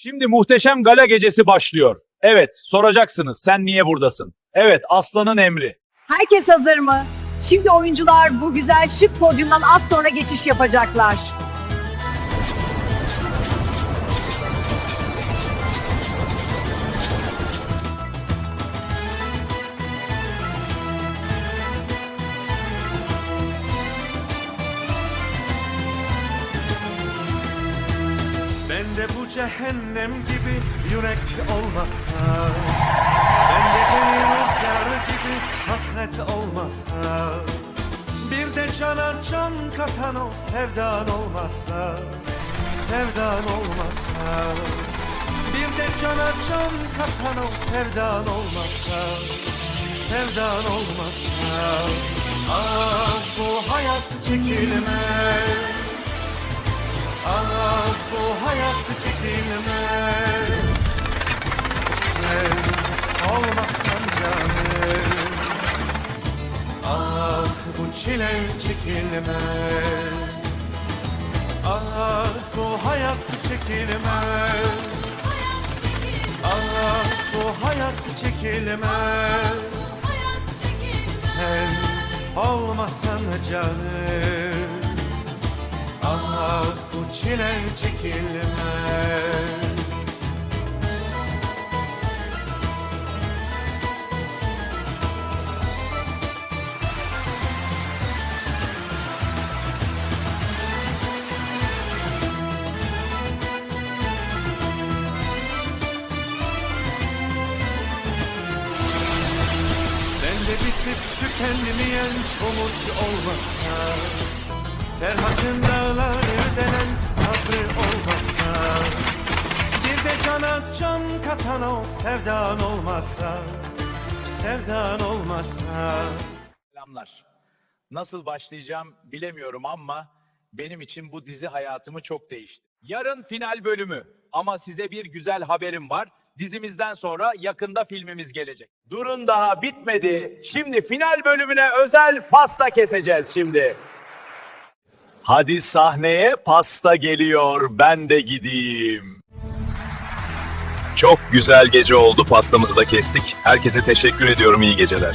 Şimdi muhteşem gala gecesi başlıyor. Evet, soracaksınız sen niye buradasın? Evet, Aslan'ın emri. Herkes hazır mı? Şimdi oyuncular bu güzel şık podyumdan az sonra geçiş yapacaklar. Bende bu cehennem gibi yürek olmasa Bende deli rüzgar gibi hasret olmasa Bir de cana can katan o sevdan olmasa Sevdan olmasa. Bir de cana can katan o sevdan olmasa Sevdan olmasa. Ah bu hayat çekilmez. Ah bu hayat çekilmez Sen olmazsan canım. Ah bu çile çekilmez Ah bu hayat çekilmez Ah bu hayat çekilmez Sen olmasan canım çile çekilmez. Bende bitip tükenmeyen umut olmasa Ferhat'ın dağları Cana can katan o sevdan olmasa Sevdan olmasa Selamlar. Nasıl başlayacağım bilemiyorum ama benim için bu dizi hayatımı çok değişti. Yarın final bölümü ama size bir güzel haberim var. Dizimizden sonra yakında filmimiz gelecek. Durun daha bitmedi. Şimdi final bölümüne özel pasta keseceğiz şimdi. Hadi sahneye pasta geliyor. Ben de gideyim. Çok güzel gece oldu. Pastamızı da kestik. Herkese teşekkür ediyorum. İyi geceler.